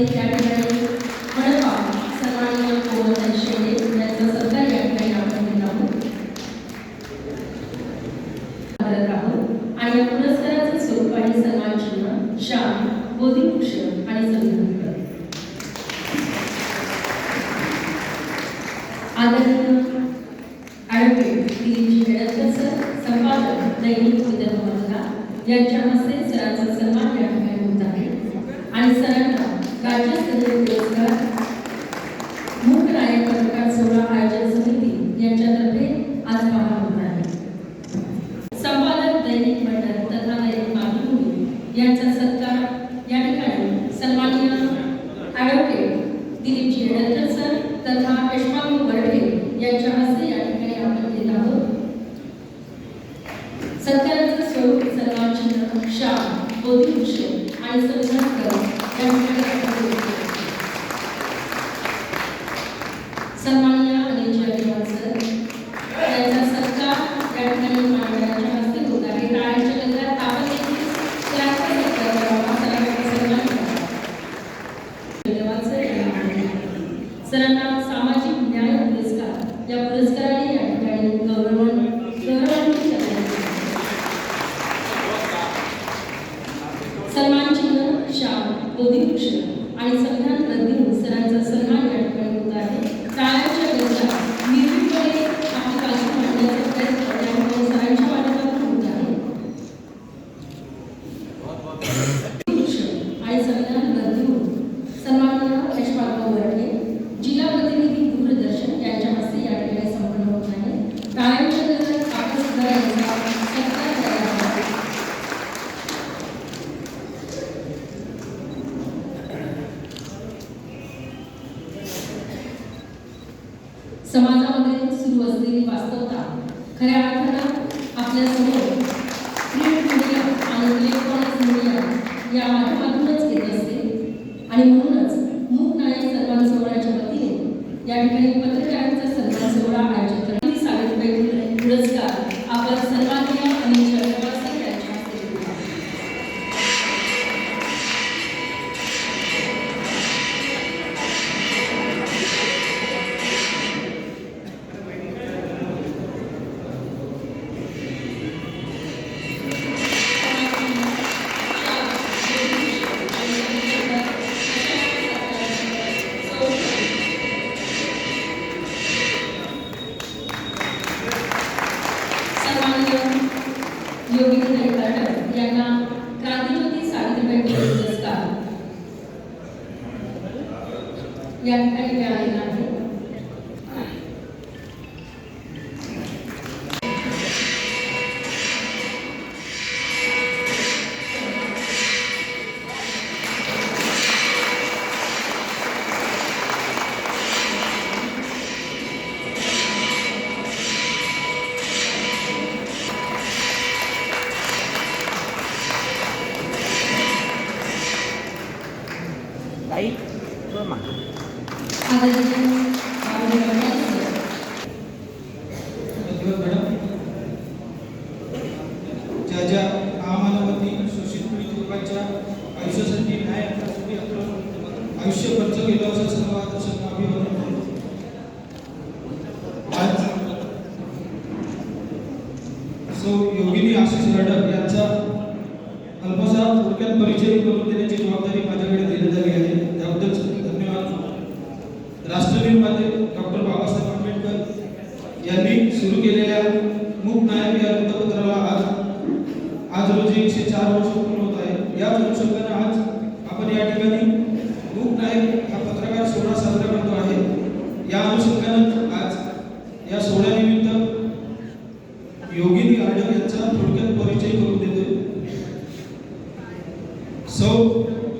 हस्ते ठिकाणी सन्माननीय शेंडे यांचा सत्कार या ठिकाणी आपण घेत आहोत. करत आहोत. आणि या पुरस्काराचे स्वरूप आणि सन्मान चिन्ह बोधिभूषण आणि आदरणीय ॲडव्होकेट दिलीपजी हेडकर सर संपादक दैनिक विदर्भ यांच्या हस्ते सरांचा सन्मान या ठिकाणी होत आहे. आणि सरांना राज्यस्तरीय पुरस्कार मूक नायक पत्रकार सोहळा आयोजन समिती यांच्यातर्फे आज पाहणार होत आहे संपादक दैनिक मंडळ तथा दैनिक मातृभूमी यांचा सत्कार या ठिकाणी सन्माननीय ॲडव्होकेट दिलीपजी सर तथा यशपाल वर्ढे यांच्या हस्ते या ठिकाणी आपण घेत आहोत. सत्काराचं स्वरूप सन्मान चिन्ह बोधिभूषण आणि संविधान कर या ठिकाणी आपण देत आहोत. सन्माननीय अनिल जायकवाड सर यांचा सत्कार या ठिकाणी मान्यवरांच्या हस्ते होत आहे टाळ्यांच्या गजरात ताबा देखील सरांचा सत्कार करावा सरांचा सन्मान करावा धन्यवाद सर या ठिकाणी. सरांना सामाजिक न्याय पुरस्कार या पुरस्काराने या ठिकाणी गौरवण गौरवान्वित करण्यात येते. सन्मान चिन्ह शाल बोधिभूषण आणि संविधान ग्रंथ देऊन सरांचा सन्मान या ठिकाणी होत आहे टाळ्यांच्या गजरात निर्भीडपणे आपली बाजू मांडण्याचा प्रयत्न या ठिकाणी सरांच्या माध्यमातून होत आहे बोधिभूषण आणि संविधान ग्रंथ देऊन सन्माननीय यशपाल वर्धे जिल्हा प्रतिनिधी दूरदर्शन यांच्या हस्ते या ठिकाणी संपन्न होत आहे टाळ्यांच्या गजरात आपण सुद्धा यांचा सत्कार करायला हवा. समाजामध्ये सुरू असलेली वास्तवता खऱ्या अर्थानं आपल्या या ज्या ज्या महामानवांनी शोषित पीडित लोकांच्या आयुष्यासाठी न्याय आयुष्य खर्च केलं असं सर्व आदर्शांना अभिवादन करतो आज सौ योगिनी आशिष रडक यांचा अल्पसा थोडक्यात परिचय करून देण्याची जबाबदारी माझ्याकडे देण्यात आली आहे त्याबद्दल धन्यवाद. राष्ट्रनिर्माते यांनी सुरू केलेल्या मूक नायक या वृत्तपत्राला आज आज रोजी एकशे चार वर्ष पूर्ण होत आहे. याच अनुषंगाने आज आपण या ठिकाणी मूक नायक हा पत्रकार सोहळा साजरा करतो आहे. या अनुषंगाने आज या सोहळ्यानिमित्त योगिनी आडक यांचा थोडक्यात परिचय करून देतोय. सौ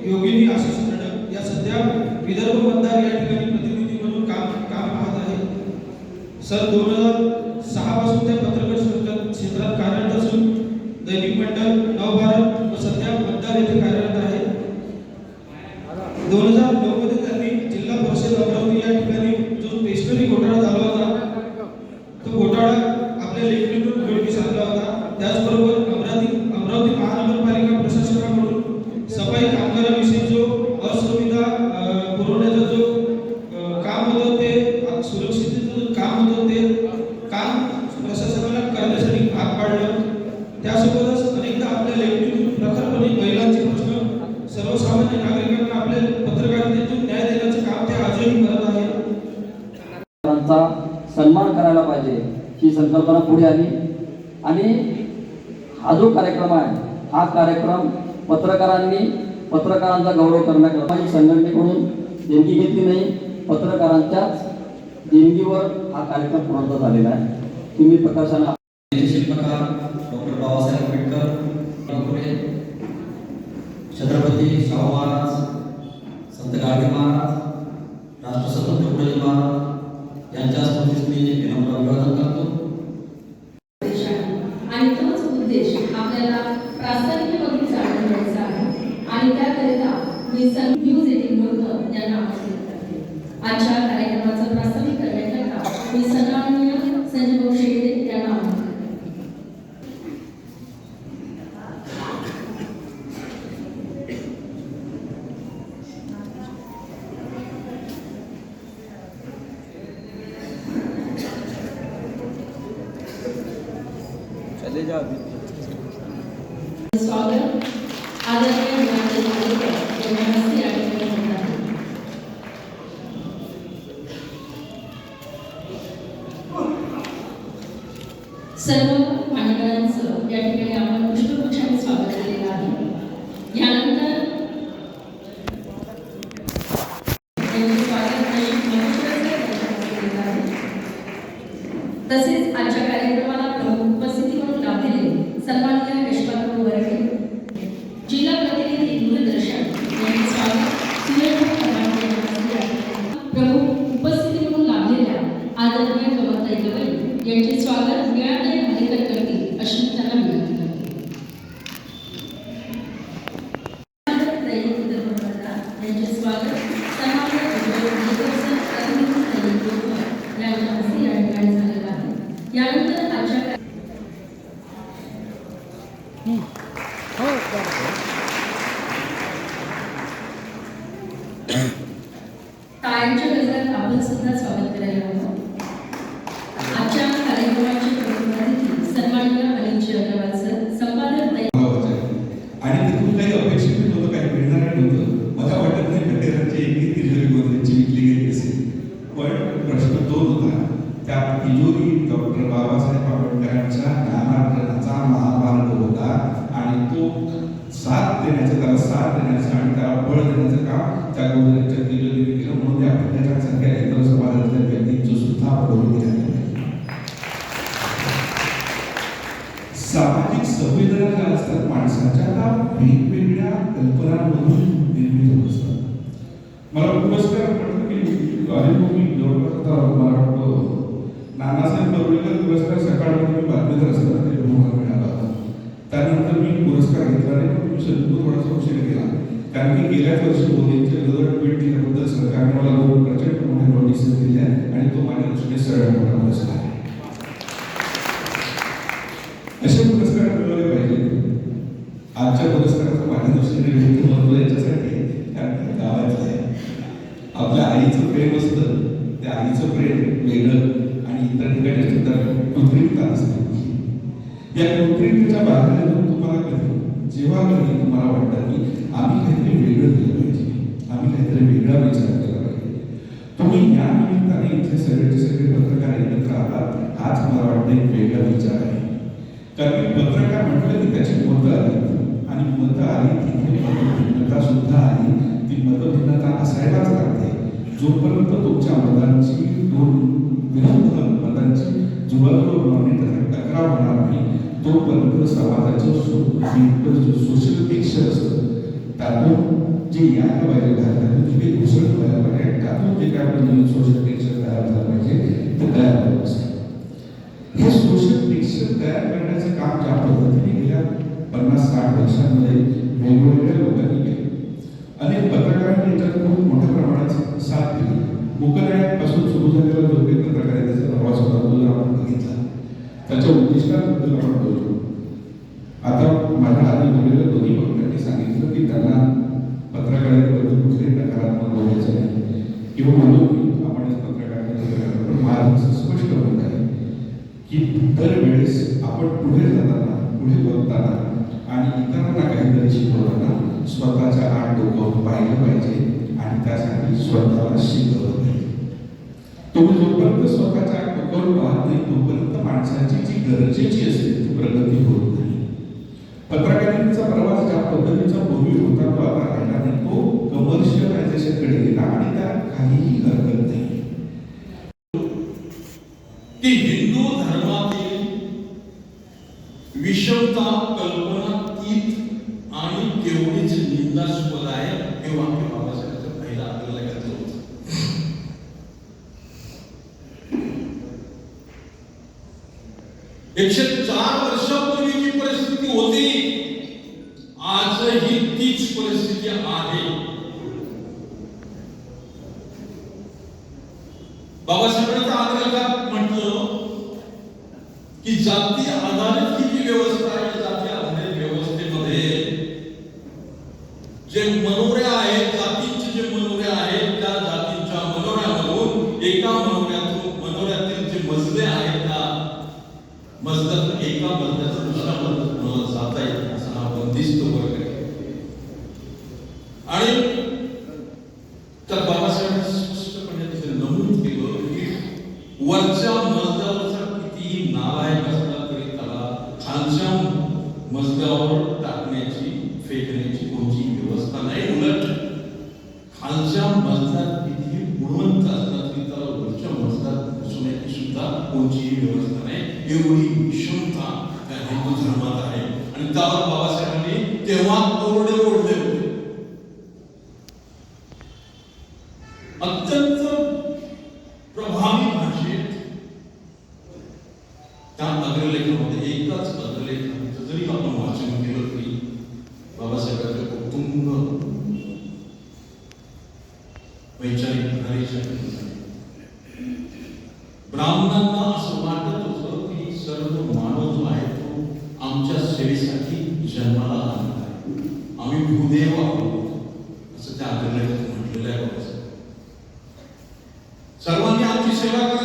योगिनी आशिष आडक या सध्या विदर्भ मतदार या ठिकाणी सन दोन हजार सहा पासून त्या पत्रकार क्षेत्रात क्षेत्रात कार्यरत असून दैनिक मंडळ नवभारत व सध्या मतदार येथे कार्यरत आहे दोन हजार नऊ मध्ये त्यांनी जिल्हा परिषद अमरावती या ठिकाणी जो स्टेशनरी घोटाळा झाला होता तो घोटाळा आपल्या लेखणीतून उघडकीस आणला होता त्याचबरोबर अमरावती अमरावती महानगरपालिका प्रशासनाकडून सफाई कामगारांविषयी जो सुविधा अ, पुरवण्याचा जो अ, काम होतं ते अ, सुरक्षिततेचं जो काम होतं ते काम प्रशासनाला करण्यासाठी भाग पाडलं त्यासोबतच अनेकदा आपल्या लेखणीतून प्रखरपणे महिलांचे प्रश्न सर्वसामान्य नागरिकांना आपल्या पत्रकारितेतून न्याय देण्याचं करत त्यांचा सन्मान करायला पाहिजे ही संकल्पना पुढे आली. आणि हा जो कार्यक्रम आहे हा कार्यक्रम पत्रकारांनी पत्रकारांचा गौरव करण्याकरता ही संघटनेकडून देणगी घेतली नाही. पत्रकारांच्याच देणगीवर हा कार्यक्रम पूर्ण झालेला आहे. तुम्ही प्रकाशाने शिल्पकार डॉक्टर बाबासाहेब आंबेडकर छत्रपती शाहू महाराज संत गाडगे महाराज राष्ट्रसंत तुकडोजी महाराज यांच्या विनम्र करतो. आणि तोच उद्देश आपल्याला प्रास्ताविकेमधून जाणून आहे आणि त्याकरिता मी सन न्यूज एटीन मूर्ख यांना आमंत्रित करते. आजच्या कार्यक्रमाचं प्रास्ताविक करण्याकरता मी सन्माननीय संजय भाऊ शेळके यांना आमंत्रित करते चले जाओ अभी स्वागत आदरणीय ज्ञानदेव नागरिक यांच्या हस्ते या ठिकाणी होत आहे. सर्व मान्यवरांचं या ठिकाणी आपण पुष्पगुच्छाने स्वागत केलेलं आहे. यानंतर तसेच आजच्या कार्यक्रमाला प्रमुख उपस्थिती म्हणून लाभलेले सन्माननीय यशवंत वर्गे जिल्हा प्रतिनिधी दूरदर्शन यांचे स्वागत सुरेश खराटे यांच्या हस्ते आहे. प्रमुख उपस्थिती म्हणून लाभलेल्या आदरणीय कमलताई गवई यांचे स्वागत मिळाले भालेकर करतील अशी मी त्यांना विनंती करते दैनिक उदयनपत्रिका यांचे स्वागत सन्माननीय उज्ज्वल निकलकर, प्रतिनिधी दैनिक लोकमत यांच्या हस्ते या ठिकाणी झालेलं आहे यानंतर संवेदना ज्या असतात माणसाच्या. त्या वेगवेगळ्या कल्पनांमधून निर्मित होत असतात. मला पुरस्कार म्हटलं की अरे मी जवळपास आता मला वाटतं नानासाहेब बरोबर पुरस्कार सकाळमध्ये मी बातमीत असताना ते मला मिळाला. होता त्यानंतर मी पुरस्कार घेतला नाही पण मी शंभर थोडासा उशीर केला. कारण की गेल्याच वर्षी मोदींच्या विरोधात ट्विट केल्याबद्दल सरकारने मला दोन प्रचंड मोठ्या नोटीस दिल्या आणि तो माझ्या दृष्टीने सरळ मोठा पुरस्कार आहे असे पुरस्कार मिळवले पाहिजे आजच्या आणि दुसरी दृष्टीने विविध याच्यासाठी आहे, कारण आहे आपल्या आईचं प्रेम असतं त्या आईचं प्रेम वेगळं आणि इतर ठिकाणी सुद्धा कृत्रिमता असते. या कृत्रिमतेच्या बाहेरून तुम्हाला कधी जेव्हा कधी तुम्हाला वाटतं की आम्ही काहीतरी वेगळं केलं पाहिजे आम्ही काहीतरी वेगळा विचार केला पाहिजे. तुम्ही या निमित्ताने इथे सगळेचे सगळे पत्रकार एकत्र आलात हाच मला वाटतं एक वेगळा विचार आहे. कारण पत्रकार म्हटलं की त्याची मतं आली आणि मतं आली तिथे मतभिन्नता सुद्धा आली. ती मतभिन्नता असायलाच लागते. जोपर्यंत तुमच्या मतांची दोन विरुद्ध मतांची जुळवाजुळव होणार नाही त्याचा टकराव होणार नाही. तोपर्यंत समाजाचं सोशल पिक्चर असतं त्यातून जे यायला पाहिजे घालतात जे काही घुसळ व्हायला पाहिजे त्यातून जे काय आपलं सोशल पिक्चर तयार झालं पाहिजे ते तयार होत असतं हे सोशल पिक्चर तयार करण्याचं काम ज्या पद्धतीने पन्नास साठ वर्षांमध्ये वेगवेगळ्या लोकांनी केले. अनेक पत्रकारांनी याच्यात खूप मोठ्या प्रमाणात साथ दिली. मुकलयापासून सुरू झालेला जो काही त्याचा प्रवास होता तो जर आपण बघितला त्याच्या उद्दिष्टांबद्दल आपण बोलतो आता माझ्या आधी बोललेल्या दोन्ही पक्षांनी सांगितलं की त्यांना पत्रकारितेबद्दल कुठले किंवा म्हणतो की आपणच पत्रकार पण माझं असं स्पष्ट होत आहे की दरवेळेस आपण पुढे जाताना पुढे बघताना आणि इतरांना काहीतरी शिकवताना स्वतःच्या आठ डोकं पाहिलं पाहिजे आणि त्यासाठी स्वतःला शिकवलं पाहिजे. तुम्ही जोपर्यंत स्वतःच्या आठ डोकं पाहत नाही तोपर्यंत माणसाची जी गरजेची असते ती प्रगती होत नाही. पत्रकारितेचा प्रवास ज्या पद्धतीचा पूर्वी होता तो आता राहिला नाही. तो कमर्शियलायझेशनकडे गेला आणि त्याला काहीही हरकत नाही. की हिंदू धर्मातील विषमता कल्पनातीत आणि केवढीच निंदास्पद आहे हे वाक्य बाबासाहेबांचं पहिला आपल्याला लक्षात होतं. एकशे चार वर्षापूर्वीची परिस्थिती होती आजही तीच परिस्थिती आहे. बाबासाहेबांचा आग्रहात म्हटलं की जाती आधारित किती व्यवस्था आहे जाती आधारित व्यवस्थेमध्ये जे मनोरे आहेत जातींचे जे मनोरे आहेत त्या जातींच्या मनोऱ्यामधून एका मनोऱ्यातून मनोऱ्यातील जे मजले आहेत का मजल्यातून एका मजल्यातून दुसऱ्या मजल्यात जाता येईल असा हा बंदिस्त वर्ग आहे आणि तर बाबासाहेब स्पष्टपणे तिथे नमूद केलं की वरच्या मजल्यावरचा कितीही नालायक असला तरी त्याला खालच्या मजल्यावर टाकण्याची फेकण्याची कोणती व्यवस्था नाही उलट खालच्या मजल्यात कितीही गुणवंत असला तरी त्याला वरच्या मजल्यात घुसवण्याची सुद्धा कोणतीही व्यवस्था नाही. एवढी विषमता त्या हिंदू धर्मात आहे. आणि त्यावर बाबासाहेबांनी तेव्हा कोरडे ओढले होते. अत्यंत प्रभावी भाषेत त्या अग्रलेखामध्ये एकाच अग्रलेखाचं जरी आपण वाचन केलं तरी बाबासाहेबांचं कुटुंब वैचारिक সেবা